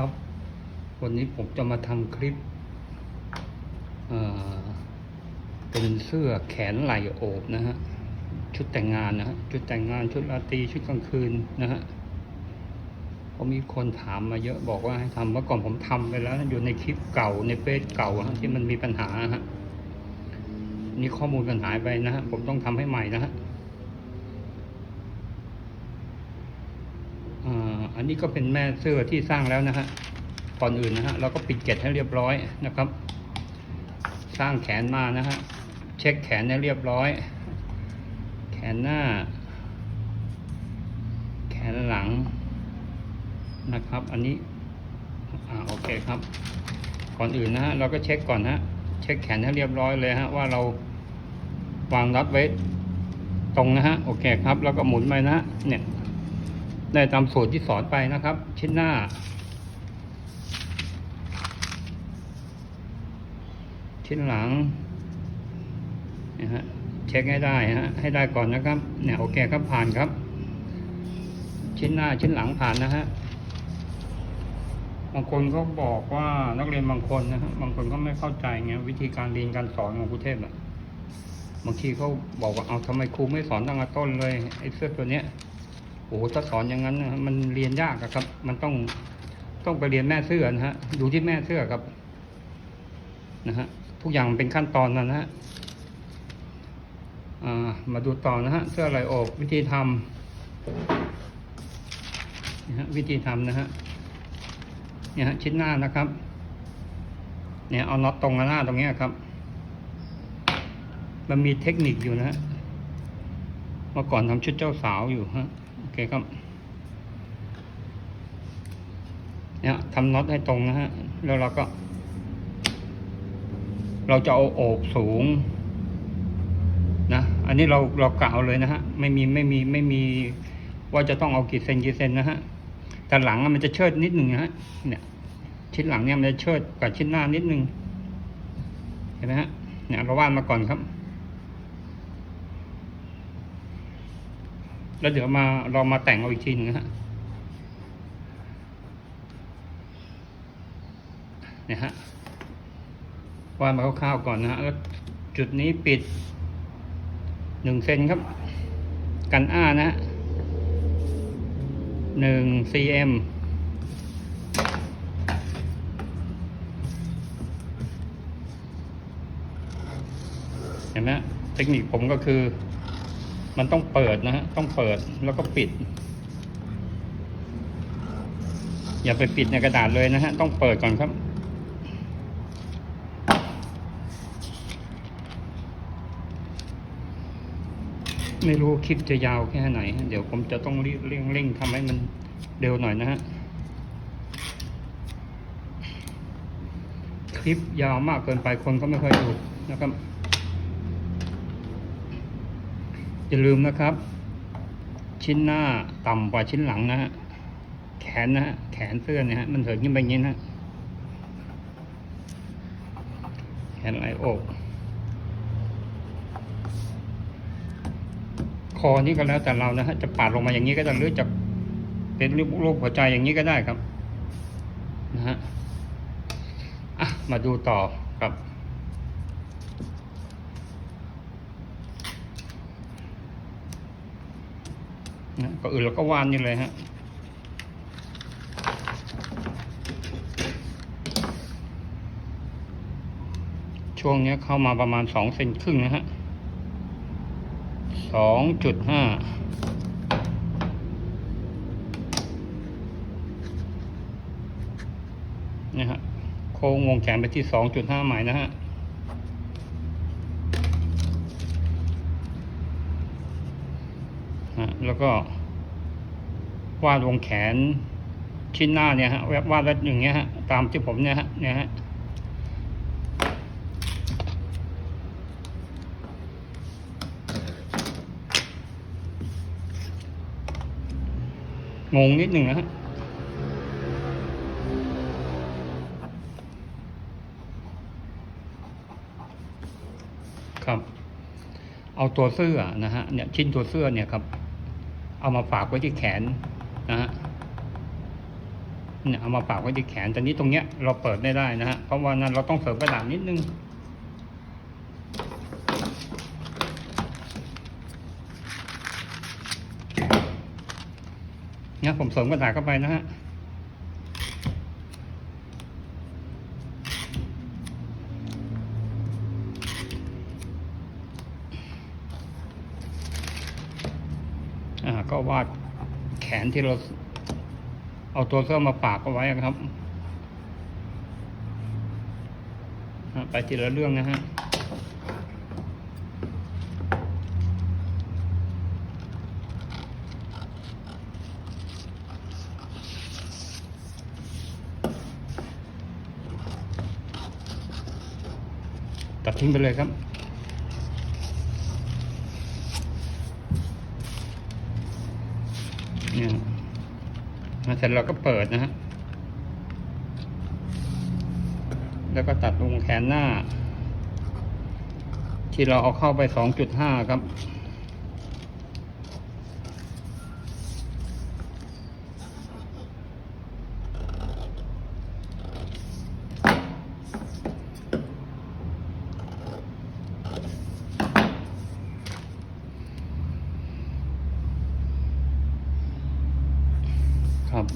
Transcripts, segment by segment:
ครับ วันนี้ผมจะมาทำคลิปเเป็นเสื้อแขนไหล่โอบนะฮะ ชุดแต่งงานนะฮะ ชุดแต่งงานชุดราตรีชุดกลางคืนนะฮะเพราะมีคนถามมาเยอะบอกว่าให้ทำเมื่อก่อนผมทำไปแล้วอยู่ในคลิปเก่าในเฟซเก่าที่มันมีปัญหาฮะ นี่ข้อมูลมันหายไปนะฮะ ผมต้องทำให้ใหม่นะฮะ อันนี้ก็เป็นแม่เสื้อที่สร้างแล้วนะฮะก่อนอื่นนะฮะเราก็ปิดเกล็ดให้เรียบร้อยนะครับ สร้างแขนมานะฮะเช็คแขนให้เรียบร้อย แขนหน้า แขนหลังนะครับ อันนี้อ่าโอเคครับ ก่อนอื่นนะฮะเราก็เช็คก่อนนะฮะเช็คแขนให้เรียบร้อยเลยฮะว่าเราวางรัดไว้ตรงนะฮะโอเคครับ แล้วก็หมุนไปนะเนี่ย ได้ตามสูตรที่สอนไปนะครับ ชิ้นหน้า ชิ้นหลังนะฮะเช็คให้ได้ฮะให้ได้ก่อนนะครับเนี่ยโอเคครับผ่านครับ ชิ้นหน้าชิ้นหลังผ่านนะฮะบางคนก็บอกว่านักเรียนบางคนนะฮะบางคนก็ไม่เข้าใจไงวิธีการเรียนการสอนของครูเทพอะบางทีเขาบอกว่าเอาทำไมครูไม่สอนตั้งแต่ต้นเลยไอ้เสื้อตัวเนี้ย โอ้โหถ้าสอนอย่างนั้นมันเรียนยากครับ มันต้องต้องไปเรียนแม่เสื้อนะฮะดูที่แม่เสื้อครับ นะฮะทุกอย่างเป็นขั้นตอนนะนฮะอ่ามาดูต่อนะฮะเสื้อไหลออกวิธีทำนะฮะวิธีทำนะฮะเนี่ยฮะชิ้นหน้านะครับ เนี่ยเอาน็อตตรงหน้าตรงเนี้ยครับ มันมีเทคนิคอยู่นะฮะเมื่อก่อนทำชุดเจ้าสาวอยู่ฮะ เคครับเนี่ยทำน็อตให้ตรงนะฮะ แล้วเราก็ เราจะเอาโอบสูง นะ อันนี้เราเรากล่าวเลยนะฮะ ไม่มีไม่มีไม่มีว่าจะต้องเอากี่เซนกี่เซนนะฮะ แต่หลังมันจะเชิดนิดหนึ่งนะฮะ เนี่ย ชิ้นหลังเนี่ยมันจะเชิดกว่าชิ้นหน้านิดหนึ่งเห็นไหมฮะ เนี่ยเราวาดมาก่อนครับ แล้วเดี๋ยวมาเรามาแต่งเอาอีกทีหนึงนะฮะเนี่ยฮะวาดมาคร่าวๆก่อนนะฮะแล้วจุดนี้ปิดหนึ่งเซนครับ กันอ้านะฮะหนึ่ง cm เห็นไหมเทคนิคผมก็คือ มันต้องเปิดนะฮะ ต้องเปิดแล้วก็ปิด อย่าไปปิดในกระดาษเลยนะฮะ ต้องเปิดก่อนครับ ไม่รู้คลิปจะยาวแค่ไหน เดี๋ยวผมจะต้องรีบเร่งเร่งทำให้มันเร็วหน่อยนะฮะ คลิปยาวมากเกินไปคนก็ไม่ค่อยดูนะครับ อย่าลืมนะครับ ชิ้นหน้าต่ำกว่าชิ้นหลังนะฮะแขนนะฮะแขนเสื้อเนี่ยฮะมันเถิดขึ้นไปอย่างนี้นะแขนไหล่อกคอนี่ก็แล้วแต่เรานะฮะจะปาดลงมาอย่างนี้ก็ได้หรือจะเป็นรูปรูปหัวใจอย่างนี้ก็ได้ครับนะฮะอะมาดูต่อครับ นะก็อื่นเราก็วานนี่เลยฮะช่วงนี้เข้ามาประมาณสองเซนครึ่งนะฮะสองจุดห้าเนี่ยฮะโค้งวงแขนไปที่สองจุดห้าหมายนะฮะ ฮะ แล้วก็วาดวงแขนชิ้นหน้าเนี่ยฮะวาดแล้วอย่างเงี้ยฮะตามที่ผมเนี่ยฮะเนี่ยฮะงงนิดหนึ่งนะฮะครับ เอาตัวเสื้อนะฮะเนี่ยชิ้นตัวเสื้อเนี่ยครับ เอามาฝากไว้ที่แขนนะฮะเนี่ยเอามาปากไว้ที่แขนแต่นี้ตรงเนี้ยเราเปิดไม่ได้นะฮะเพราะว่านั้นเราต้องเสริมกระดาษนิดนึงเนี่ยผมเสริมกระดาษเข้าไปนะฮะ ก็วาดแขนที่เราเอาตัวเสื้อมาปากเอาไว้ครับอะไปทีละเรื่องนะฮะตัดทิ้งไปเลยครับ เนี่ยมาเสร็จเราก็เปิดนะฮะ แล้วก็ตัดตรงแขนหน้า ที่เราเอาเข้าไปสองจุดห้าครับ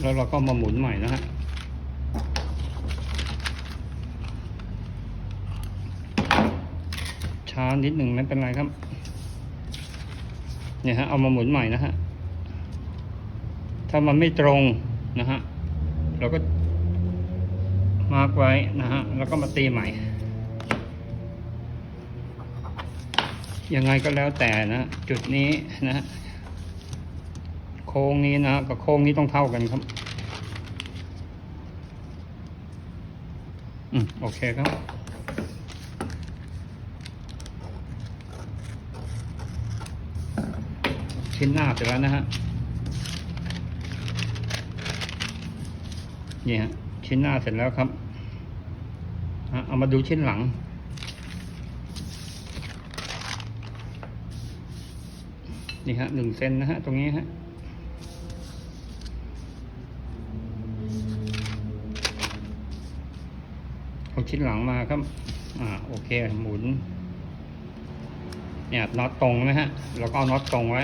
แล้วเราก็มาหมุนใหม่นะฮะช้านิดหนึ่งไม่เป็นไรครับ เนี่ยฮะเอามาหมุนใหม่นะฮะ ถ้ามันไม่ตรงนะฮะ เราก็มาร์กไว้นะฮะ แล้วก็มาตีใหม่ ยังไงก็แล้วแต่นะ จุดนี้นะฮะ โค้งนี้นะกับโค้งนี้ต้องเท่ากันครับ อืมโอเคครับชิ้นหน้าเสร็จแล้วนะฮะนี่ฮะชิ้นหน้าเสร็จแล้วครับอะเอามาดูชิ้นหลังนี่ฮะหนึ่งเซนนะฮะ ตรงนี้ฮะ เอาชิ้นหลังมาครับ อ่าโอเคหมุน เนี่ยน็อตตรงนะฮะเราก็เอาน็อตตรงไว้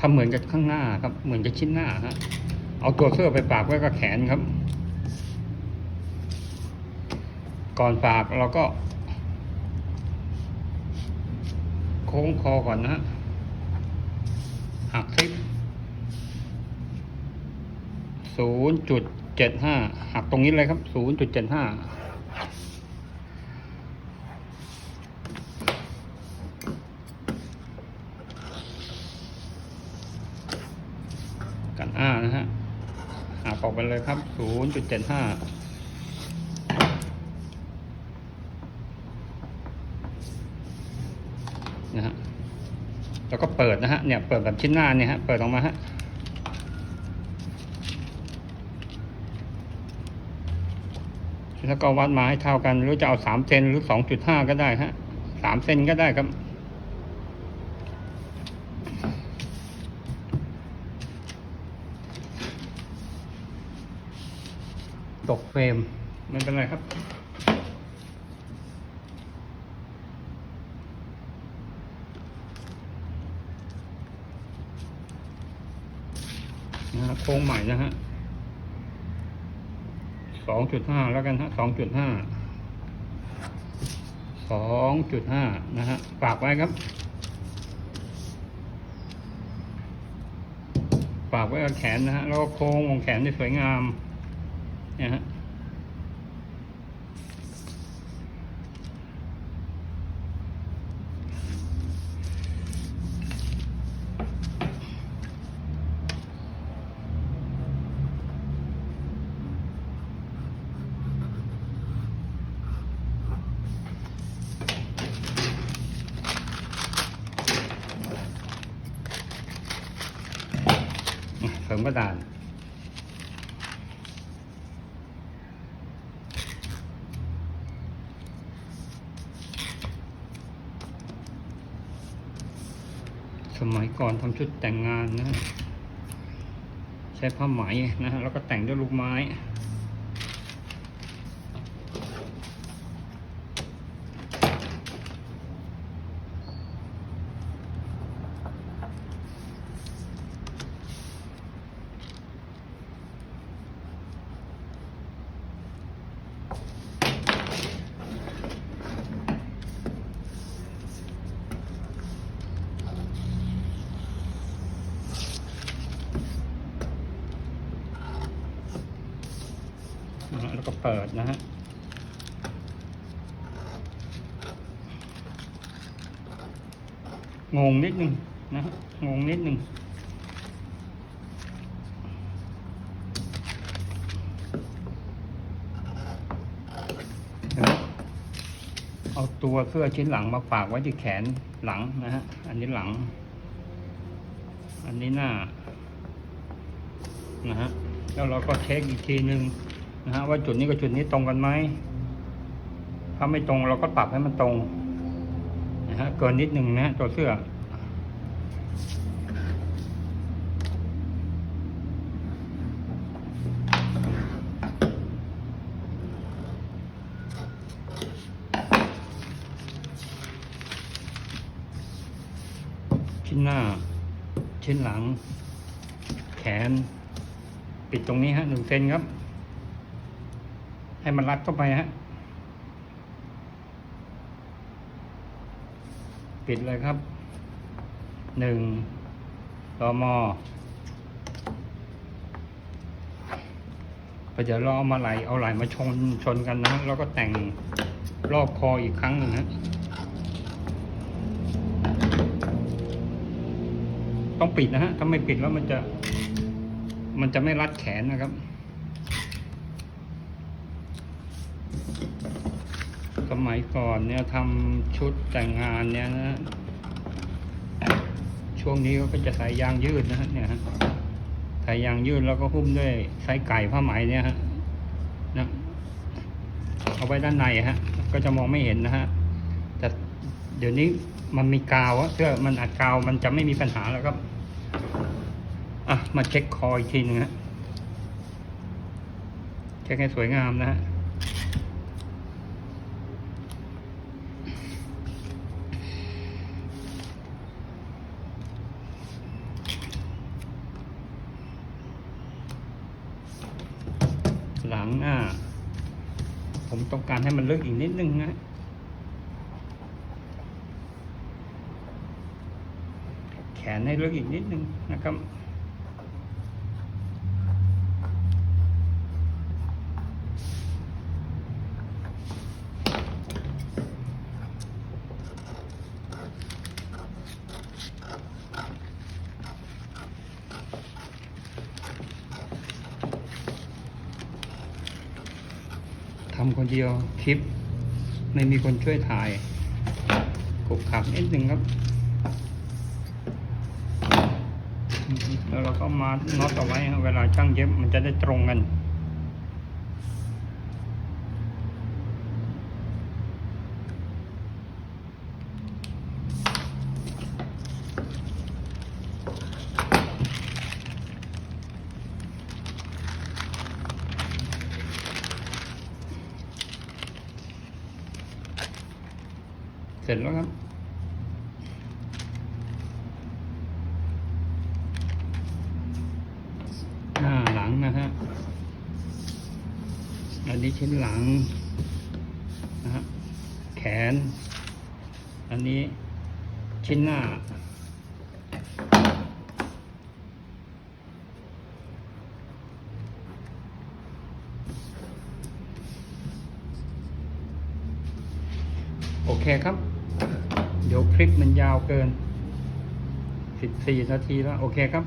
ทำเหมือนกับข้างหน้าครับ เหมือนกับชิ้นหน้าฮะเอาตัวเสื้อไปปากไว้กับแขนครับ ก่อนปากเราก็ โค้งคอก่อนนะฮะหักซิป ศูนย์จุดเจ็ดห้าหักตรงนี้เลยครับศูนย์จุดเจ็ดห้ากันอ้านะฮะหักออกไปเลยครับศูนย์จุดเจ็ดห้านะฮะแล้วก็เปิดนะฮะเนี่ยเปิดแบบชิ้นหน้าเนี่ยฮะเปิดออกมาฮะ แล้วก็วัดมาให้เท่ากัน หรือจะเอาสามเซนหรือสองจุดห้าก็ได้ฮะสามเซนก็ได้ครับ ตกเฟรมไม่เป็นไรครับนะฮะโค้งใหม่นะฮะ สองจุดห้าแล้วกันฮะสองจุดห้าสองจุดห้านะฮะฝากไว้ครับ ฝากไว้กับแขนนะฮะแล้วก็โค้งของแขนได้สวยงามเนี่ยฮะ ก็ตามสมัยก่อนทำชุดแต่งงานนะฮะใช้ผ้าไหมนะฮะแล้วก็แต่งด้วยลูกไม้ แล้วก็เปิดนะฮะงงนิดนึงนะฮะงงนิดนึงเดี๋ยวเอาตัวเสื้อชิ้นหลังมาฝากไว้ที่แขนหลังนะฮะ อันนี้หลัง อันนี้หน้า นะฮะ แล้วเราก็เช็คอีกทีหนึ่ง นะฮะว่าจุดนี้กับจุดนี้ตรงกันไหมถ้าไม่ตรงเราก็ปรับให้มันตรงนะฮะเกินนิดหนึ่งนะตัวเสื้อชิ้นหน้า ชิ้นหลัง แขน ปิดตรงนี้ฮะหนึ่งเซนครับ ให้มันรัดเข้าไปฮะ ปิดเลยครับ หนึ่งตอมอไปเดี๋ยวเราเอามาไหลเอาไหลมาชนชนกันนะ แล้วก็แต่งรอบคออีกครั้งหนึ่งฮะต้องปิดนะฮะ ถ้าไม่ปิดแล้วมันจะ มันจะไม่รัดแขนนะครับ ส มัยก่อนเนี่ยทำชุดแต่งงานเนี่ยนะช่วงนี้ก็จะใส่ยางยืดนะฮะเนี่ยฮะใส่ยางยืดแล้วก็หุ้มด้วยไส้ไก่ผ้าไหมเนี่ยฮะนะเอาไว้ด้านในฮะ ก็จะมองไม่เห็นนะฮะแต่เดี๋ยวนี้มันมีกาวอะเสื้อมันอัดกาวมันจะไม่มีปัญหาแล้วครับอะมาเช็คคออีกทีนึงฮะเช็คให้สวยงามนะฮะ หลังหน้าผมต้องการให้มันลึกอีกนิดนึงนะแขนให้ลึกอีกนิดนึงนะครับำคนเดียวคลิป ไม่มีคนช่วยถ่ายขบขับนิดนึงครับ แล้วเราก็มาน็อตเอาไว้เวลาช่างเย็บมันจะได้ตรงกัน ร็จแล้วครับ หน้าหลังนะฮะ อันนี้ชิ้นหลังนะฮะ แขน อันนี้ชิ้นหน้า โอเคครับ คลิปมันยาวเกิน 14 นาทีแล้ว โอเคครับ